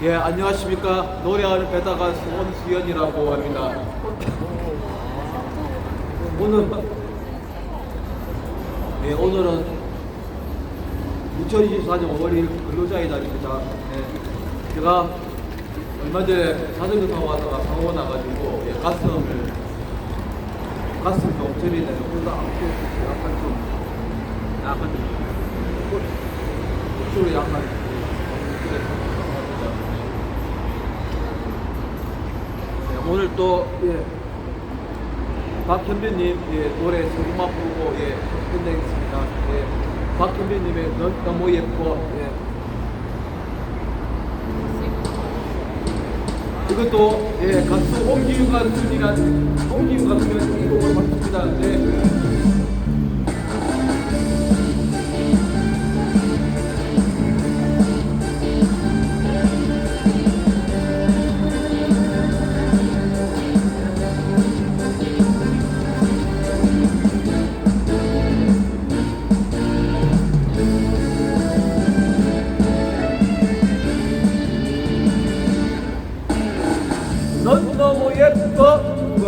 예, 안녕하십니까. 노래하는 배다가 손수연이라고 합니다. 오늘, 예, 오늘은 2024년 5월 근로자의 날입니다. 예, 제가 얼마 전에 자전거 타고 가다가 사고 나가지고, 예, 가슴을, 가슴 경찰이 내요. 그래서 앞으로 약간 좀, 약간 좀, 약간, 그래. 네, 오늘 또 예, 박현빈님 예, 노래 성마 부르고 예, 끝내겠습니다. 예, 박현빈님의 넌 너무 예뻐. 예. 이것도 예, 가수 홍기유가 순이란 홍기유 가수가 이 곡을 맡습니다. 네.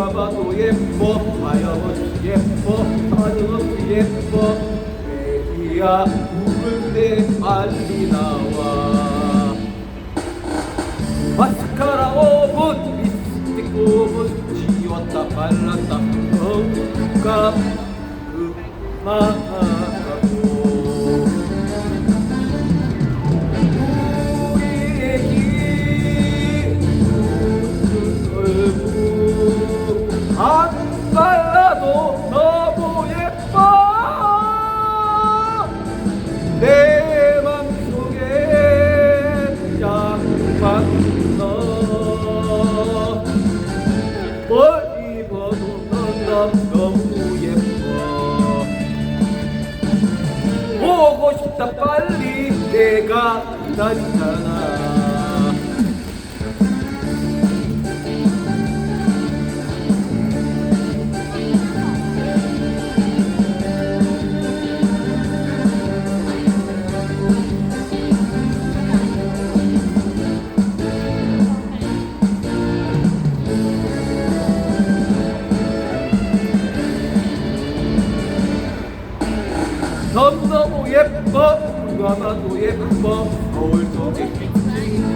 봐도 예뻐. 하염없이 예뻐. 하염없이 예뻐. 애기야 우는데 빨리 나와. 마스카라 5분 립스틱 5분 지웠다 발랐다. 누가 그만 넌 너무 예뻐. 보고 싶다 빨리 내가 기다리잖아 너무너무 예뻐. 누가 봐도 예뻐. 거울 속에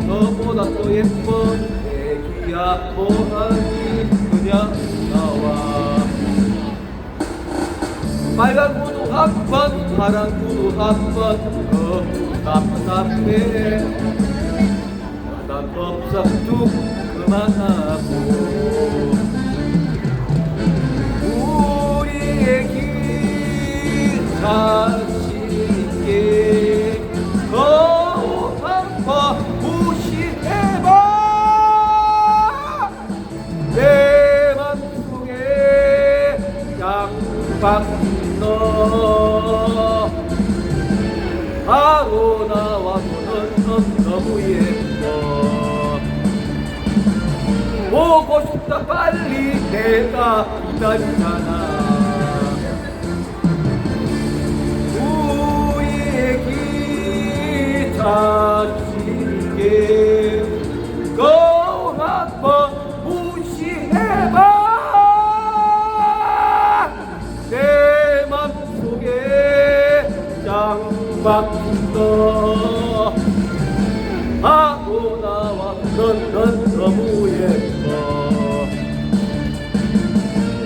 너보다 또 예뻐. 애기야 뭐하니? 그냥 나와. 빨간 구두 한번 파란 구두 한번. 너무 답답해. 난 법석도 그만하고 양박힌 너 바로 나와도 넌, 넌 너무 예뻐 보고 싶다 빨리 내가 기다리잖아 너 하고 나와 넌, 넌 너무 예뻐.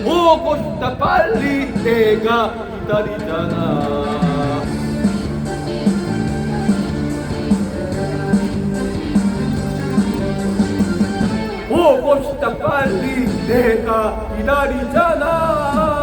보고 싶다 빨리 내가 기다리잖아. 보고 싶다 빨리 내가 기다리잖아